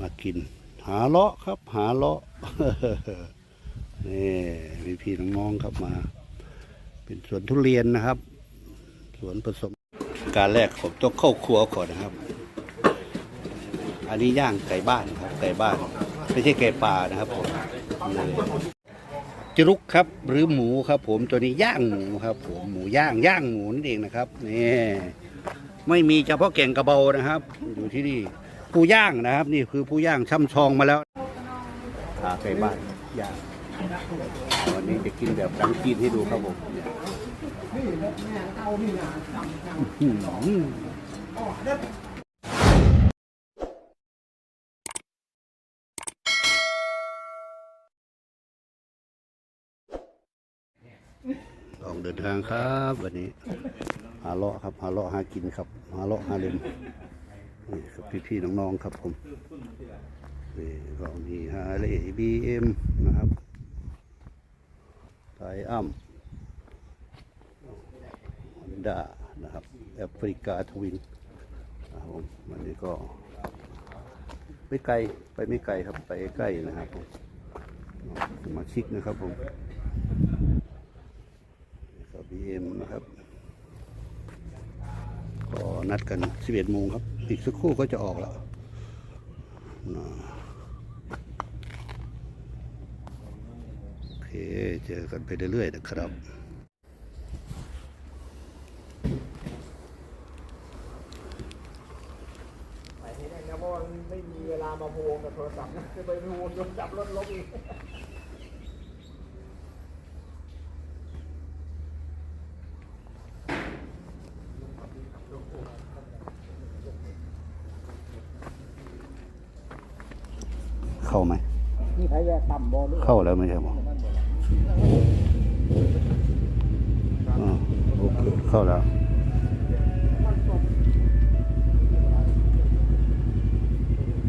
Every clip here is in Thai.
มากิน หาเลาะครับ หาเลาะนี่มีพี่น้องๆครับมา เป็นสวนทุเรียนนะครับ สวนผสม การแรกผมต้องเข้าครัวก่อนนะครับ อันนี้ย่างไก่บ้านครับ ไก่บ้าน ไม่ใช่ไก่ป่านะครับผมจรุกครับ หรือหมูครับ ผมตัวนี้ย่างหมูครับผมหมูย่างย่างหมูนั่นเองนะครับนี่ไม่มีเฉพาะแก่งกระเบานะครับ อยู่ที่นี่ ผู้ย่างนะครับ นี่คือผู้ย่างช่ำชองมาแล้วขาไก่บ้านย่างวันนี้จะกินแบบดังกินให้ดูครับผมอื้อหือออกเดินทางครับ วันนี้ หาเลาะครับ หาเลาะหากินครับ หาเลาะหาเล่น นี่ครับพี่ๆน้องๆครับผมนี่ก็มีฮาร์เลย์บีเอ็มนะครับไทอัมฮอนด้านะครับแอฟริกาทวินนะครับผมวันนี้ก็ ไม่ไกลไปไม่ไกลครับไปใกล้นะครับผมสมาชิกนะครับผม ก็บีเอ็มนะครับ ก็ นัดกัน 11 โมงครับ อีกสักครู่ก็จะออกแล้วโอเค เจอกันไปเรื่อยๆนะครับไปให้ได้นะเพราะว่าไม่มีเวลามาโพงกับโทรศัพท์นะจะไปโพงโดนจับรถลบอีก เข้าไหม นี่ใครแยกต่ำบอลหรือ เข้าแล้วไม่ใช่หรออ๋อโอเคเข้าแล้ว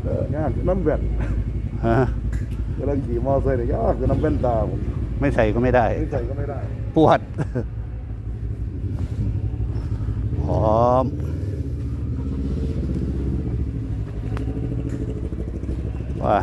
เออยากน้ำแว่นฮะกำลังขี่มอเตอร์ไซค์เนี่ยยากคือน้ำแว่นตาผมไม่ใส่ก็ไม่ได้ ไม่ใส่ก็ไม่ได้ ปวดหอมว่า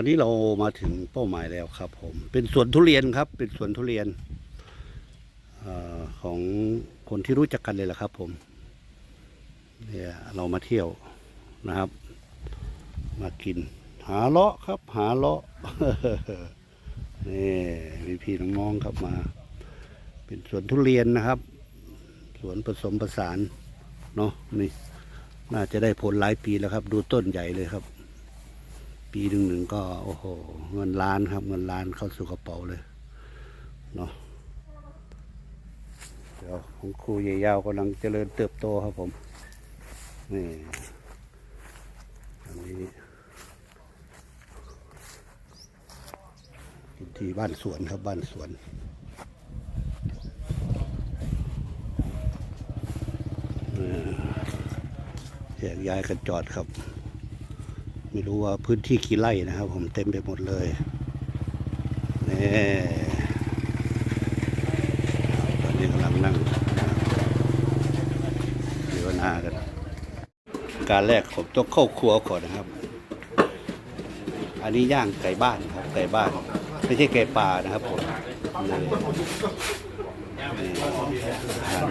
อนนี้เรามาถึงเป้าหมายแล้วครับผม เป็นสวนทุเรียนครับ เป็นสวนทุเรียนอของคนที่รู้จักกันเลยแหละครับ ผม เนี่ยเรามาเที่ยวนะครับ มากิน หาเลาะครับ หาเลาะนี่พี่พี่น้องๆครับมา เป็นสวนทุเรียนนะครับ สวนผสมผสานเนาะนี่ น่าจะได้ผลหลายปีแล้วครับ ดูต้นใหญ่เลยครับ ปีหนึ่งหนึ่งก็โอ้โหเงินล้านครับเงินล้านเข้าสู่กระเป๋าเลยเนาะเดี๋ยวของครูใหญ่ยาวกำลังเจริญเติบโตครับผมนี่อันนี้ที่บ้านสวนครับบ้านสวนแยกย้ายกันจอดครับ ไม่รู้ว่าพื้นที่กี่ไร่นะครับ ผมเต็มไปหมดเลยนี่ตอนนี้กำลังนั่งเดี๋ยวนากัน การแรกผมต้องเข้าครัวก่อนนะครับ อันนี้ย่างไก่บ้านครับ ไก่บ้าน ไม่ใช่ไก่ป่านะครับผม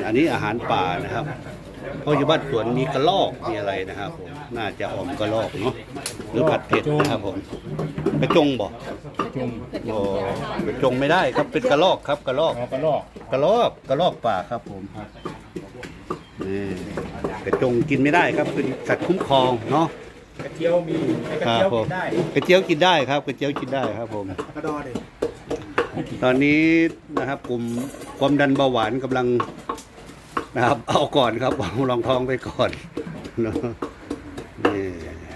อันนี้อาหารป่านะครับ ราะอยู่บ้านสวนมีกระลอกมีอะไรนะครับผมน่าจะออมกระลอกเนาะหรือผัดเผ็ดนะครับผมกระจงบอกโอ้กระจงไม่ได้ครับเป็นกระลอกครับกระลอกกระลอกกระลอกกระลอกป่าครับผมนี่กระจงกินไม่ได้ครับเป็นสัตว์คุ้มครองเนาะกระเจียวมีกระครับเจียวผกิมนได้กระเจียวกินได้ครับกระเจียวกินได้ครับผมกระดอดิตอนนี้นะครับกลุ่มความดันเบาหวานกำลัง นะครับ เอาก่อนครับเอารองท้องไปก่อนเนอะนี่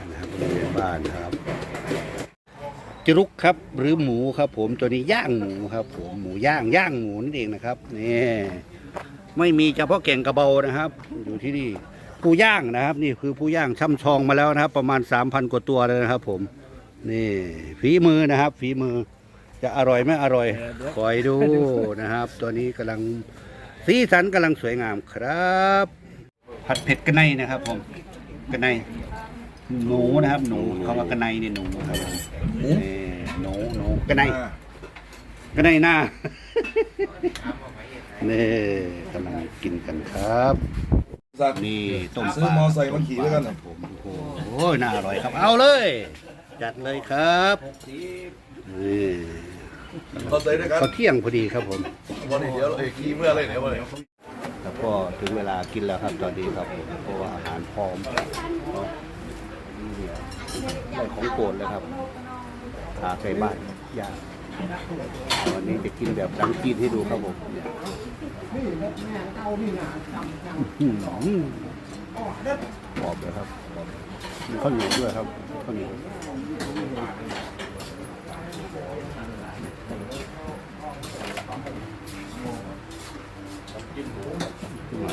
นะครับบริเวณบ้านครับจรุกครับหรือหมูครับ ผมตัวนี้ย่างหมูครับ ผมหมูย่างย่างหมูนั่นเองนะครับนี่ไม่มีเฉพาะแก่งกระเบานะครับ อยู่ที่นี่ผู้ย่างนะครับ นี่คือผู้ย่างช่ำชองมาแล้วนะครับ ประมาณสามพันกว่าตัวเลยนะครับ ผมนี่ฝีมือนะครับ ฝีมือจะอร่อยไม่อร่อยคอยดูนะครับ ตัวนี้กำลัง สีสันกำลังสวยงามครับ ผัดเผ็ดกระไนนะครับผมกระไนหนูนะครับ หนูคำว่ากระไนนี่หนูครับผมนี่หนูหนูกระไนกระไนหน้านี่กำลังกินกันครับสัตว์นี่ต้มซื้อมอไซค์มาขี่ด้วยกันครับผมโอ้โหน่าอร่อยครับ เอาเลย จัดเลยครับนี่ มอไซค์ด้วยกันเขาเที่ยงพอดีครับผมวันนี้เดี๋ยวเราเอกขี่เมื่อไรเนี่ยวันนี้แล้วก็ถึงเวลากินแล้วครับตอนนี้ครับผมเพราะว่าอาหารพร้อมเนาะนี่ได้ของโปรดเลยครับขาไก่บ้านย่างวันนี้จะกินแบบดังกินให้ดูครับผมเนี่ยอื้อหือบอกเลยครับมีข้าวเหนียวด้วยครับข้าวเหนียวขึ้นมา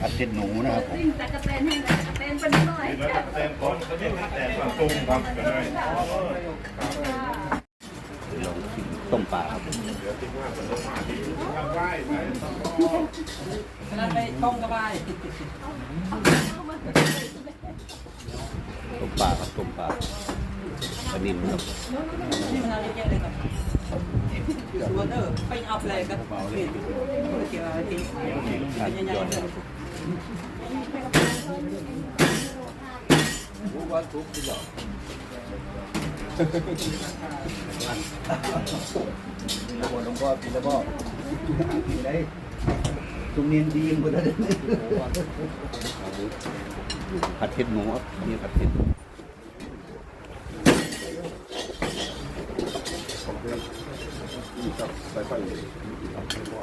ผัดเผ็ดหนูนะครับผมวิ่งตะกะเตนให้ตะกะเตนเป็นหน่อยจักรเตนก่องชิมต้มปลาครับนั้นไปต้มก็ได้ต้มปลาครับต้มปลาปลานิ่มครับนี่มันอะไรเยอะเลยครับอยู่วนเออไปเอาเลยครับเกี่ยวอะไรที่ เป็นยังไงเลยหลวงพ่อกินแล้วพ่อได้ตรงนี้ดีกว่านั้นผัดเผ็ดหมูครับนี่ผัดเผ็ดแล้วว่าเดี๋ยวว่าเดี๋ยวครับต้องป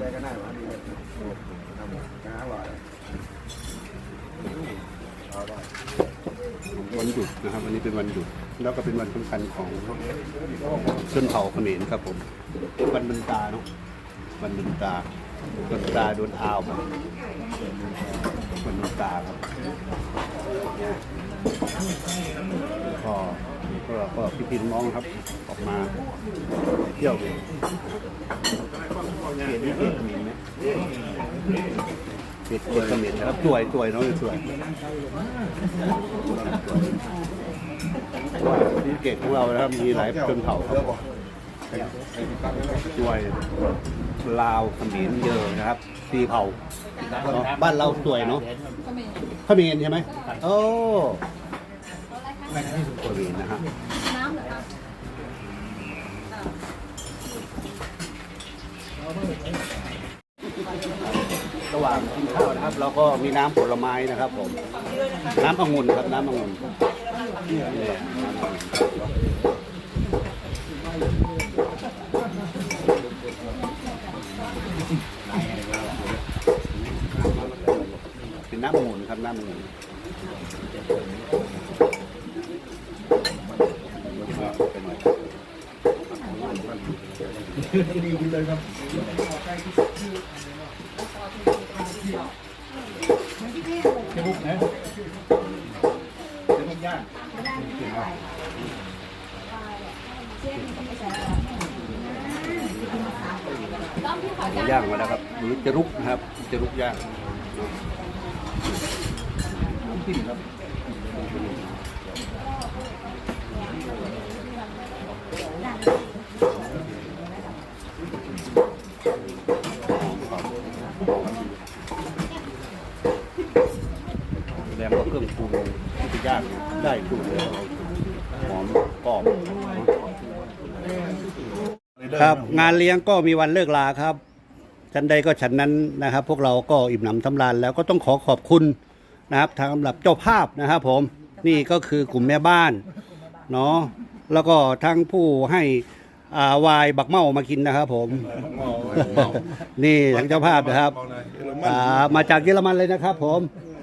ได้ก็ได้วะ วันหยุดนะครับวันนี้เป็นวันหยุด แล้วก็เป็นวันสำคัญของชนเผ่าเขมรครับผม วันบรรตาเนาะวันบรรตาบรรตาโดนอ้าวมาวันบรรตาครับ ก็ก็ก็พี่พี่น้องครับออกมาเที่ยวเขียนนี่เขียนเขมรไหมเขียนเขียนเขมรนะครับสวยสวยน้องสวยที่เกตของเรานะครับมีหลายชนเผ่าครับด้วยลาวเขมรเยอะนะครับสีเผ่าบ้านเราสวยเนาะก็มีเขมรใช่ไหมโอ้ เขมรนะฮะน้ำเหรอคะระหว่างกินข้าวนะครับ เราก็มีน้ำผลไม้นะครับผม น้ำองุ่นครับ น้ำองุ่นเนี่ยน้ำองุ่นเป็นน้ำองุ่น ครับน้ำองุ่นต้องที่ขอจานย่างมาแล้วครับหรือจะรุกนะครับจะรุกย่างจิ้มครับแสดงว่าเครื่อง ปรุงที่จะย่างได้ถูกแล้วหอมกรอบครับ งานเลี้ยงก็มีวันเลิกลาครับฉันใดก็ฉันนั้นนะครับ พวกเราก็อิ่มหนำสำราญแล้วก็ต้องขอขอบคุณนะครับทางสำหรับเจ้าภาพนะครับผมนี่ก็คือกลุ่มแม่บ้านเนาะแล้วก็ทั้งผู้ให้อ่าวายบักเมามากินนะครับ ผม นี่ทั้งเจ้าภาพนะครับอ่ามาจากเยอรมันเลยนะครับ ผม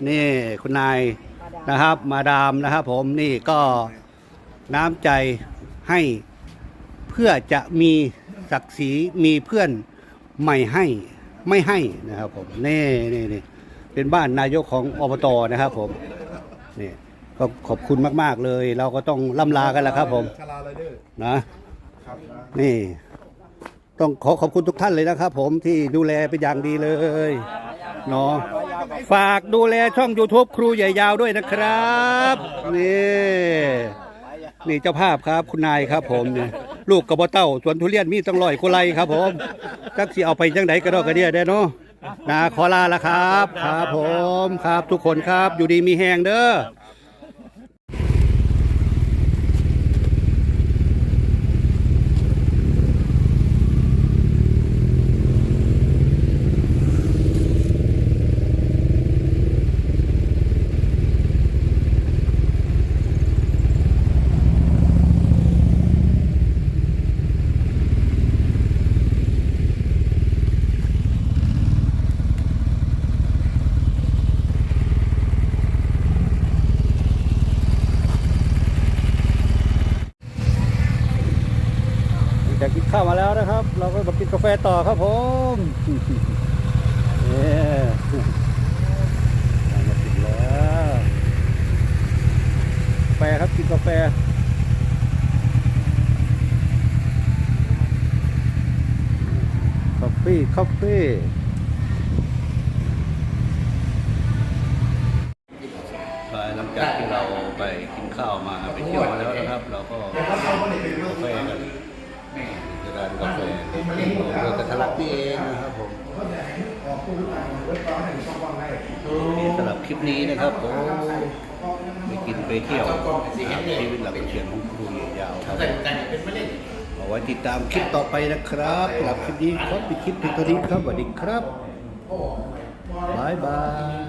นี่คุณนาย นะครับ มาดามนะครับผมนี่ก็น้ำใจให้เพื่อจะมีศักดิ์ศรีมีเพื่อนไม่ให้ไม่ให้นะครับผมนี่นี่นี่เป็นบ้านนายกของอบตนะครับผมนี่ก็ขอบคุณมาก ๆ เลย เราก็ต้องล่ำลากันแล้วครับ ผมชาลานะนี่ ต้องขอขอบคุณทุกท่านเลยนะครับ ผมที่ดูแลเป็นอย่างดีเลยเนาะ ฝากดูแลช่อง YouTube ครูใหญ่ยาวด้วยนะครับ นี่นี่เจ้าภาพครับคุณนายครับผมเนี่ยลูกกระบอเต้าสวนทุเรียนมีตั้งร้อยกุไลครับผมจักสิเอาไปจังไหนก็ได้ก็เดียได้เนาะนะขอลาละครับ ครับผมครับทุกคนครับอยู่ดีมีแหงเด้อ ข้าวมาแล้วนะครับ เราก็มากินกาแฟต่อครับผมเนี่ยมากินแล้วกาแฟครับกินกาแฟคอฟฟี่คอฟฟี่หลังจากที่เราไปกินข้าวมาไปเที่ยวมาแล้วนะครับ เราก็กาแฟกัน ที่ร้านกาแฟเรือกระทะลักนี่เองนะครับผมสำหรับคลิปนี้นะครับผมไปกินไปเที่ยวชีวิตหลังเขียนของครูเหยียดยาวครับเอาไว้ติดตามคลิปต่อไปนะครับสำหรับคลิปนี้ขอปิดคลิปเพียงเท่านี้ครับสวัสดีครับบายบาย